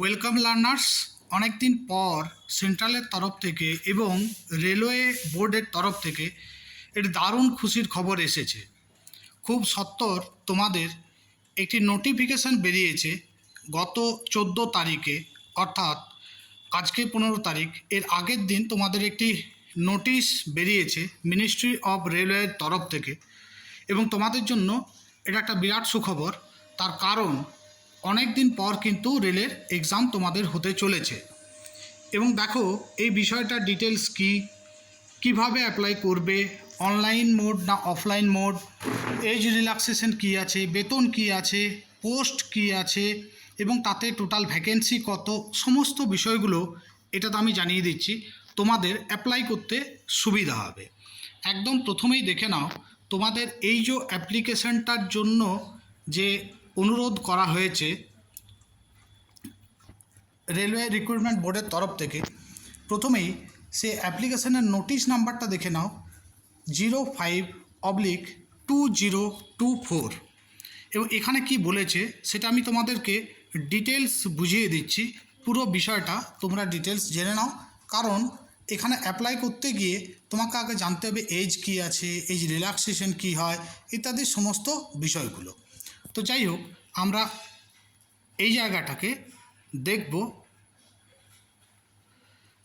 Welcome learners. অনেকদিন পর সেন্ট্রালের তরফ থেকে এবং রেলওয়ে বোর্ডের তরফ থেকে একটি দারুণ খুশির খবর এসেছে। খুব সত্বর তোমাদের একটি নোটিফিকেশান বেরিয়েছে গত চোদ্দ তারিখে, অর্থাৎ আজকে পনেরো তারিখ। এর আগের দিন তোমাদের একটি নোটিশ বেরিয়েছে মিনিস্ট্রি অফ রেলওয়ের তরফ থেকে এবং তোমাদের জন্য এটা একটা বিরাট সুখবর। তার কারণ অনেক দিন পর কিন্তু রেলের এক্সাম তোমাদের হতে চলেছে। এবং দেখো, এই বিষয়টার ডিটেলস কি? কীভাবে অ্যাপ্লাই করবে? অনলাইন মোড না অফলাইন মোড এজ রিল্যাক্সেশন কি আছে? বেতন কি আছে? পোস্ট কি আছে? এবং তাতে টোটাল ভ্যাকেন্সি কত? সমস্ত বিষয়গুলো এটা তো আমি জানিয়ে দিচ্ছি। তোমাদের অ্যাপ্লাই করতে সুবিধা হবে। একদম প্রথমেই দেখে নাও, তোমাদের এই যে অ্যাপ্লিকেশনটার জন্য যে অনুরোধ করা হয়েছে রেলওয়ে রিক্রুটমেন্ট বোর্ডের তরফ থেকে। প্রথমেই সে অ্যাপ্লিকেশনের নোটিশ নাম্বারটা দেখে নাও, zero five oblique two zero two four. এবং এখানে কি বলেছে সেটা আমি তোমাদেরকে ডিটেলস বুঝিয়ে দিচ্ছি, পুরো বিষয়টা তোমরা ডিটেলস জেনে নাও। কারণ এখানে অ্যাপ্লাই করতে গিয়ে তোমাকে আগে জানতে হবে, এজ কী আছে, এজ রিল্যাক্সেশন কী হয়, ইত্যাদি সমস্ত বিষয়গুলো। তো যাই হোক, আমরা এই জায়গাটাকে দেখব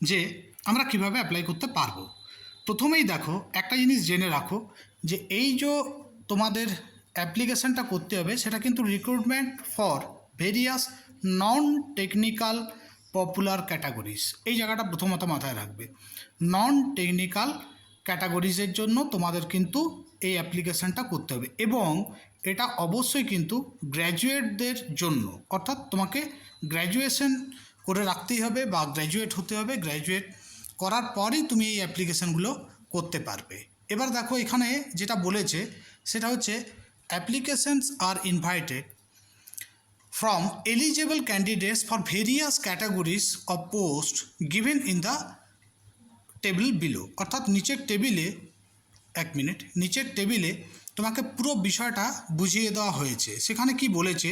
যে আমরা কীভাবে অ্যাপ্লাই করতে পারব। প্রথমেই দেখো, একটা জিনিস জেনে রাখো যে এই যে তোমাদের অ্যাপ্লিকেশনটা করতে হবে, সেটা কিন্তু recruitment for various non technical popular categories এই জায়গাটা প্রথমত মাথায় রাখবে। নন টেকনিক্যাল ক্যাটাগরিজের জন্য তোমাদের কিন্তু এই অ্যাপ্লিকেশনটা করতে হবে এবং এটা অবশ্যই কিন্তু গ্র্যাজুয়েটদের জন্য। অর্থাৎ তোমাকে গ্র্যাজুয়েশন করে রাখতেই হবে বা গ্র্যাজুয়েট হতে হবে। গ্র্যাজুয়েট করার পরই তুমি এই অ্যাপ্লিকেশনগুলো করতে পারবে। এবার দেখো এখানে যেটা বলেছে, সেটা হচ্ছে applications are invited from eligible candidates for various categories of post given in the table below অর্থাৎ নিচের টেবিলে এক মিনিট নিচের টেবিলে তোমাকে পুরো বিষয়টা বুঝিয়ে দেওয়া হয়েছে। সেখানে কি বলেছে?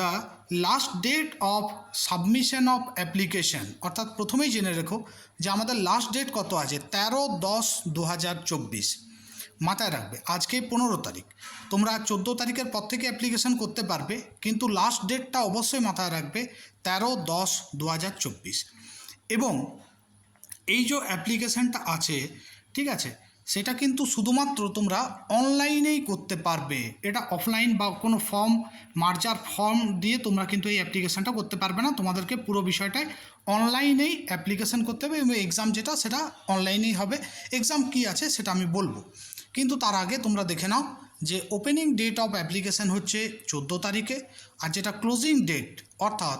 The last date of submission of application অর্থাৎ প্রথমেই জেনে রেখো যে আমাদের লাস্ট ডেট কত আছে? তেরো দশ দু হাজার চব্বিশ। মাথায় রাখবে, আজকে পনেরো তারিখ। তোমরা চোদ্দ তারিখের পর থেকে অ্যাপ্লিকেশন করতে পারবে, কিন্তু লাস্ট ডেটটা অবশ্যই মাথায় রাখবে তেরো দশ দু হাজার চব্বিশ। এবং এই যে অ্যাপ্লিকেশানটা আছে, ঠিক আছে? সেটা কিন্তু শুধুমাত্র তোমরা অনলাইনেই করতে পারবে। এটা অফলাইন বা কোনো ফর্ম মার্জার ফর্ম দিয়ে তোমরা কিন্তু এই অ্যাপ্লিকেশানটা করতে পারবে না। তোমাদেরকে পুরো বিষয়টাই অনলাইনেই অ্যাপ্লিকেশান করতে হবে এবং এক্সাম যেটা, সেটা অনলাইনেই হবে। এক্সাম কী আছে সেটা আমি বলব। কিন্তু তার আগে তোমরা দেখে নাও যে ওপেনিং ডেট অফ অ্যাপ্লিকেশান হচ্ছে চোদ্দ তারিখে আর যেটা ক্লোজিং ডেট অর্থাৎ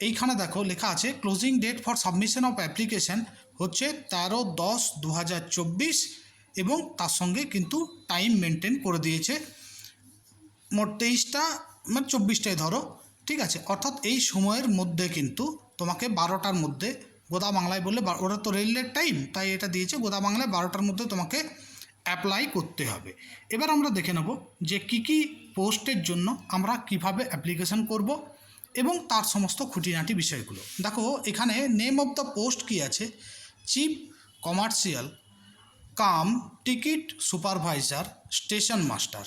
এইখানে দেখো লেখা আছে closing date for submission of application হচ্ছে তেরো দশ দু হাজার চব্বিশ এবং তার সঙ্গে কিন্তু টাইম মেনটেন করে দিয়েছে। মোট তেইশটা মানে চব্বিশটায় ধরো, ঠিক আছে? অর্থাৎ এই সময়ের মধ্যে কিন্তু তোমাকে বারোটার মধ্যে গোদা বাংলায় বললে ওরা তো রেলের টাইম তাই এটা দিয়েছে। গোদা বাংলায় বারোটার মধ্যে তোমাকে অ্যাপ্লাই করতে হবে। এবার আমরা দেখে নেব যে কি কি পোস্টের জন্য আমরা কীভাবে অ্যাপ্লিকেশন করব এবং তার সমস্ত খুঁটিনাটি বিষয়গুলো। দেখো, এখানে নেম অফ দ্য পোস্ট কি আছে? Chief commercial cum, ticket supervisor, station master.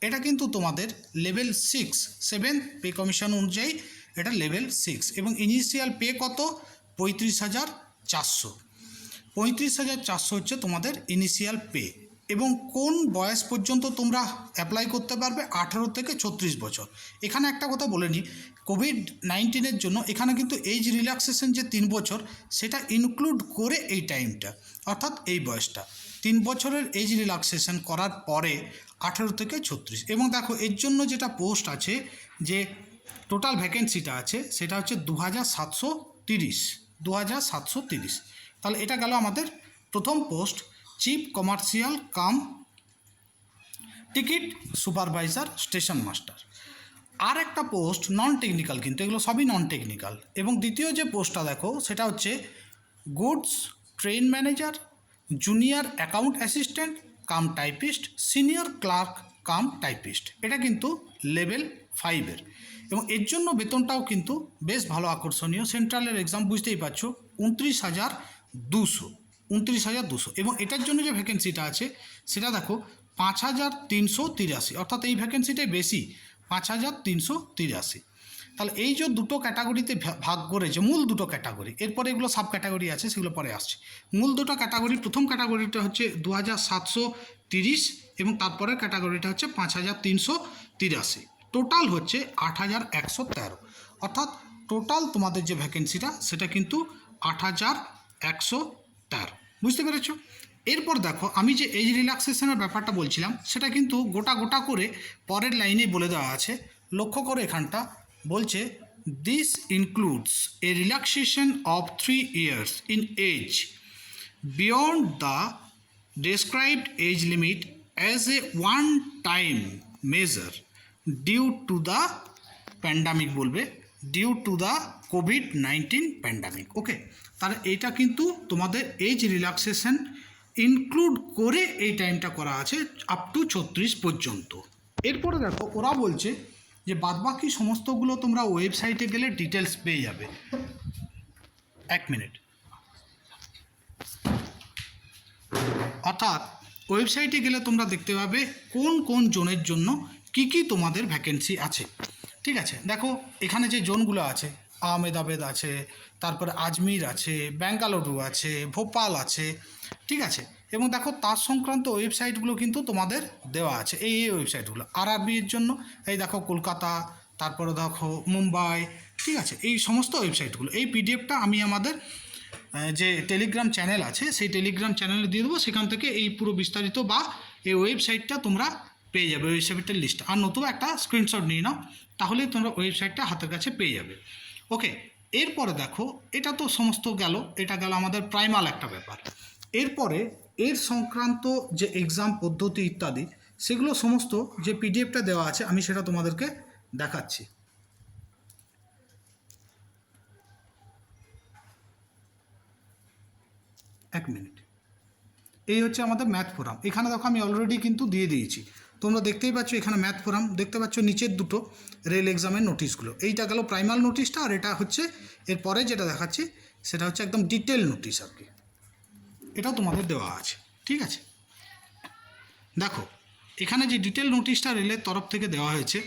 এটা কিন্তু তোমাদের level six, seven pay commission অনুযায়ী এটা লেভেল সিক্স এবং ইনিশিয়াল পে কত? পঁয়ত্রিশ হাজার চারশো। পঁয়ত্রিশ হাজার চারশো হচ্ছে তোমাদের ইনিশিয়াল পে। এবং কোন বয়স পর্যন্ত তোমরা অ্যাপ্লাই করতে পারবে? আঠারো থেকে ছত্রিশ বছর। এখানে একটা কথা বলে নিই কোভিড নাইন্টিনের জন্য এখানে কিন্তু এজ রিল্যাক্সেশন যে তিন বছর, সেটা ইনক্লুড করে এই টাইমটা অর্থাৎ এই বয়সটা। তিন বছরের এজ রিল্যাক্সেশন করার পরে আঠেরো থেকে ছত্রিশ। এবং দেখো, এর জন্য যেটা পোস্ট আছে, যে টোটাল ভ্যাকেন্সিটা আছে, সেটা হচ্ছে দু হাজার সাতশো তিরিশ। দু হাজার সাতশো তিরিশ। তাহলে এটা গেল আমাদের প্রথম post chief commercial cum ticket supervisor station master আর একটা পোস্ট নন টেকনিক্যাল কিন্তু, এগুলো সবই নন টেকনিক্যাল এবং দ্বিতীয় যে পোস্টটা দেখো, সেটা হচ্ছে goods train manager junior account assistant cum typist senior clerk cum typist এটা কিন্তু লেভেল ফাইভের এবং এর জন্য বেতনটাও কিন্তু বেশ ভালো আকর্ষণীয়। সেন্ট্রালের এক্সাম বুঝতেই পারছ, উনত্রিশ হাজার দুশো। উনত্রিশ হাজার দুশো। এবং এটার জন্য যে ভ্যাকেন্সিটা আছে, সেটা দেখো, পাঁচ হাজার তিনশো তিরাশি। অর্থাৎ এই ভ্যাকেন্সিটাই বেশি, পাঁচ হাজার তিনশো তিরাশি। তাহলে এই যে দুটো ক্যাটাগরিতে ভাগ করেছে, মূল দুটো ক্যাটাগরি এরপরে এগুলো সাব ক্যাটাগরি আছে, সেগুলো পরে আসছে। মূল দুটো ক্যাটাগরি প্রথম ক্যাটাগরিটা হচ্ছে দু হাজার সাতশো তিরিশ এবং তারপরের ক্যাটাগরিটা হচ্ছে পাঁচ হাজার তিনশো তিরাশি। টোটাল হচ্ছে আট হাজার একশো তেরো। অর্থাৎ টোটাল তোমাদের যে ভ্যাকেন্সিটা সেটা কিন্তু আট হাজার একশো তেরো। বুঝতে পেরেছ? এরপর দেখো, আমি যে এজ রিল্যাক্সেশনের ব্যাপারটা বলছিলাম, সেটা কিন্তু গোটা গোটা করে পরের লাইনে বলে দেওয়া আছে। লক্ষ্য করে এখানটা, বলছে this includes a relaxation of three years in age beyond the described age limit as a one time measure due to the pandemic, বলবে। Due to the COVID nineteen pandemic okay তাহলে এটা কিন্তু তোমাদের এজ রিল্যাক্সেশন ইনক্লুড করে এই টাইমটা করা আছে আপ টু ছত্রিশ পর্যন্ত। এরপরে দেখো, ওরা বলছে যে বাদবাকি সমস্তগুলো তোমরা ওয়েবসাইটে গেলে ডিটেলস পেয়ে যাবে। এক মিনিট অর্থাৎ ওয়েবসাইটে গেলে তোমরা দেখতে পাবে কোন কোন জোনের জন্য কি কি তোমাদের ভ্যাকেন্সি আছে। ঠিক আছে? দেখো, এখানে যে জোনগুলো আছে, আহমেদাবাদ আছে, তারপরে আজমির আছে, ব্যাঙ্গালুরু আছে, ভোপাল আছে, ঠিক আছে? এবং দেখো, তার সংক্রান্ত ওয়েবসাইটগুলো কিন্তু তোমাদের দেওয়া আছে, এই এই ওয়েবসাইটগুলো আর এর জন্য, এই দেখো কলকাতা, তারপরে দেখো মুম্বাই, ঠিক আছে? এই সমস্ত ওয়েবসাইটগুলো, এই পিডিএফটা আমি আমাদের যে টেলিগ্রাম চ্যানেল আছে, সেই টেলিগ্রাম চ্যানেলে দিয়ে দেবো, সেখান থেকে এই পুরো বিস্তারিত বা এই ওয়েবসাইটটা তোমরা পেয়ে যাবে ওয়েবসাইটের লিস্ট আর নতুন একটা স্ক্রিনশট নিয়ে নাও তাহলেই তোমরা ওয়েবসাইটটা হাতের কাছে পেয়ে যাবে। ওকে এরপরে দেখো, এটা তো সমস্ত গেল, এটা গেল আমাদের প্রাইমাল একটা ব্যাপার। এরপরে এর সংক্রান্ত যে এক্সাম পদ্ধতি ইত্যাদি, সেগুলো সমস্ত যে পিডিএফটা দেওয়া আছে, আমি সেটা তোমাদেরকে দেখাচ্ছি। এক মিনিট এই হচ্ছে আমাদের ম্যাথ ফোরাম এখানে দেখো আমি অলরেডি কিন্তু দিয়ে দিয়েছি। তোমরা দেখতেই পাচ্ছ এখানে ম্যাথ ফোরাম দেখতে পাচ্ছ নিচের দুটো রেল এক্সামের নোটিশগুলো এইটা গেল প্রাইমাল নোটিশটা আর এটা হচ্ছে এরপরে যেটা দেখাচ্ছি, সেটা হচ্ছে একদম ডিটেল নোটিশ আর কি। এটাও তোমাদের দেওয়া আছে, ঠিক আছে? দেখো, এখানে যে ডিটেল নোটিশটা রেলের তরফ থেকে দেওয়া হয়েছে,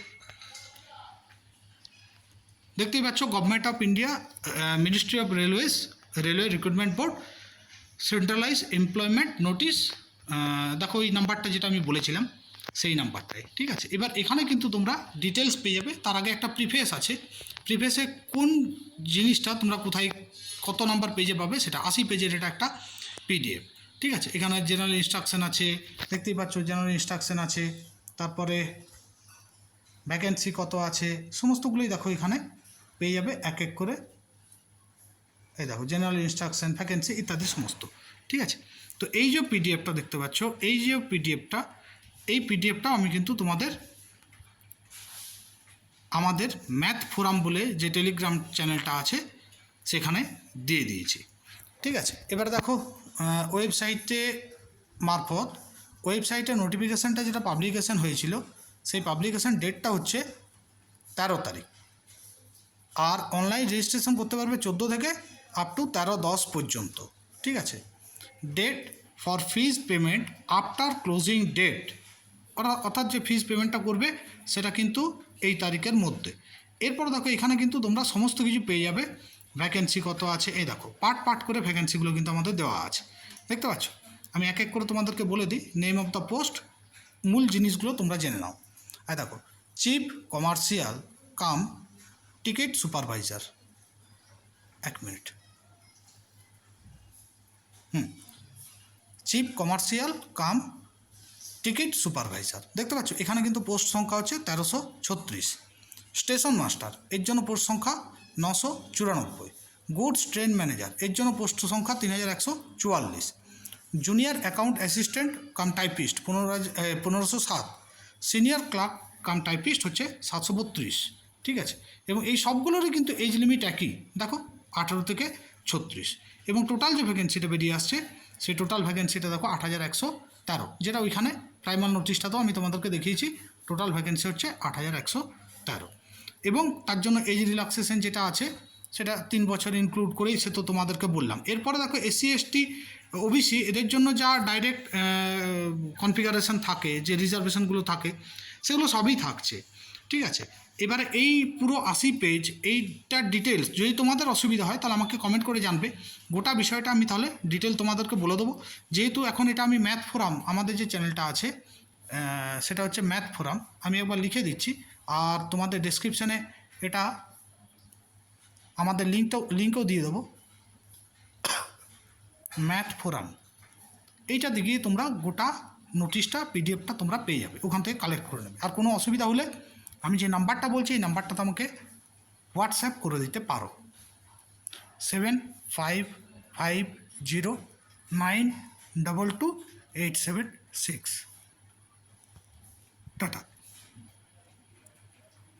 দেখতেই পাচ্ছ government of India ministry of railways railway recruitment board centralize employment notice দেখো এই নাম্বারটা যেটা আমি বলেছিলাম সেই নাম্বারটাই ঠিক আছে? এবার এখানে কিন্তু তোমরা ডিটেলস পেয়ে যাবে। তার আগে একটা প্রিফেস আছে। প্রিফেসে কোন জিনিসটা তোমরা কোথায় কত নাম্বার পেজে পাবে সেটা আশি পেজের এটা একটা পিডিএফ ঠিক আছে? এখানে জেনারেল ইনস্ট্রাকশন আছে, দেখতেই পাচ্ছ জেনারেল ইনস্ট্রাকশন আছে, তারপরে ভ্যাকেন্সি কত আছে, সমস্তগুলোই দেখো এখানে পেয়ে যাবে এক এক করে। এই দেখো জেনারেল ইনস্ট্রাকশন ভ্যাকেন্সি ইত্যাদি সমস্ত, ঠিক আছে? তো এই যে পিডিএফটা দেখতে পাচ্ছ, এই যে পিডিএফটা এই পিডিএফটা আমি কিন্তু তোমাদের আমাদের ম্যাথ ফোরাম বলে যে টেলিগ্রাম চ্যানেলটা আছে, সেখানে দিয়ে দিয়েছি। ঠিক আছে? এবারে দেখো ওয়েবসাইটে মারফত ওয়েবসাইটে নোটিফিকেশানটা যেটা পাবলিকেশান হয়েছিল, সেই পাবলিকেশান ডেটটা হচ্ছে তেরো তারিখ। আর অনলাইন রেজিস্ট্রেশন করতে পারবে চোদ্দ থেকে আপ টু তেরো দশ পর্যন্ত। ঠিক আছে? Date for fees payment after closing date অর্থাৎ যে ফিজ পেমেন্টটা করবে, সেটা কিন্তু এই তারিখের মধ্যে। এরপর দেখো, এখানে কিন্তু তোমরা সমস্ত কিছু পেয়ে যাবে। ভ্যাকেন্সি কত আছে? এই দেখো পার্ট পার্ট করে ভ্যাকেন্সিগুলো কিন্তু আমাদের দেওয়া আছে। দেখতে পাচ্ছ? আমি এক এক করে তোমাদেরকে বলে দিই। নেম অফ দ্য পোস্ট মূল জিনিসগুলো তোমরা জেনে নাও। এই দেখো chief commercial cum ticket supervisor এক মিনিট হুম। Chief commercial cum ticket supervisor. দেখতে পাচ্ছ, এখানে কিন্তু পোস্ট সংখ্যা হচ্ছে তেরোশো ছত্রিশ। স্টেশন মাস্টার, এর জন্য পোস্ট সংখ্যা নশো চুরানব্বই। গুডস ট্রেন ম্যানেজার, এর জন্য পোস্ট সংখ্যা তিন হাজার একশো চুয়াল্লিশ। Junior account assistant cum typist, পনেরো পনেরোশো সাত। সিনিয়র ক্লার্ক কাম টাইপিস্ট হচ্ছে সাতশো বত্রিশ। ঠিক আছে? এবং এই সবগুলোরই কিন্তু এজ লিমিট একই। দেখো, আঠারো থেকে ছত্রিশ। এবং টোটাল যে ভ্যাকেন্সিটা বেরিয়ে আসছে, সেই টোটাল ভ্যাকেন্সিটা দেখো আট হাজার একশো তেরো, যেটা ওইখানে প্রাইমাল তো আমি তোমাদেরকে দেখিয়েছি। টোটাল ভ্যাকেন্সি হচ্ছে আট হাজার একশো তেরো। এবং তার জন্য এজ রিল্যাক্সেশন যেটা আছে, সেটা তিন বছর ইনক্লুড করেই সে তো তোমাদেরকে বললাম। এরপরে দেখো এসসি এসটি ওবিসি এদের জন্য যা ডাইরেক্ট কনফিগারেশন থাকে, যে রিজার্ভেশনগুলো থাকে, সেগুলো সবই থাকছে। ঠিক আছে। এবারে এই পুরো আশি পেজ এইটার ডিটেলস যদি তোমাদের অসুবিধা হয়, তাহলে আমাকে কমেন্ট করে জানবে। গোটা বিষয়টা আমি তাহলে ডিটেল তোমাদেরকে বলে দেবো। যেহেতু এখন এটা আমি ম্যাথ ফোরাম আমাদের যে চ্যানেলটা আছে সেটা হচ্ছে ম্যাথ ফোরাম আমি একবার লিখে দিচ্ছি। আর তোমাদের ডেসক্রিপশানে এটা, আমাদের লিঙ্কটাও লিঙ্কও দিয়ে দেবো। ম্যাথ ফোরাম এইটা দিয়ে তোমরা গোটা নোটিশটা পিডিএফটা তোমরা পেয়ে যাবে। ওখান থেকে কালেক্ট করে নেবে। আর কোনো অসুবিধা হলে আমি যে নাম্বারটা বলছি, এই নাম্বারটা তোমাকে হোয়াটসঅ্যাপ করে দিতে পারো। Seven five five zero nine double two eight seven six tata.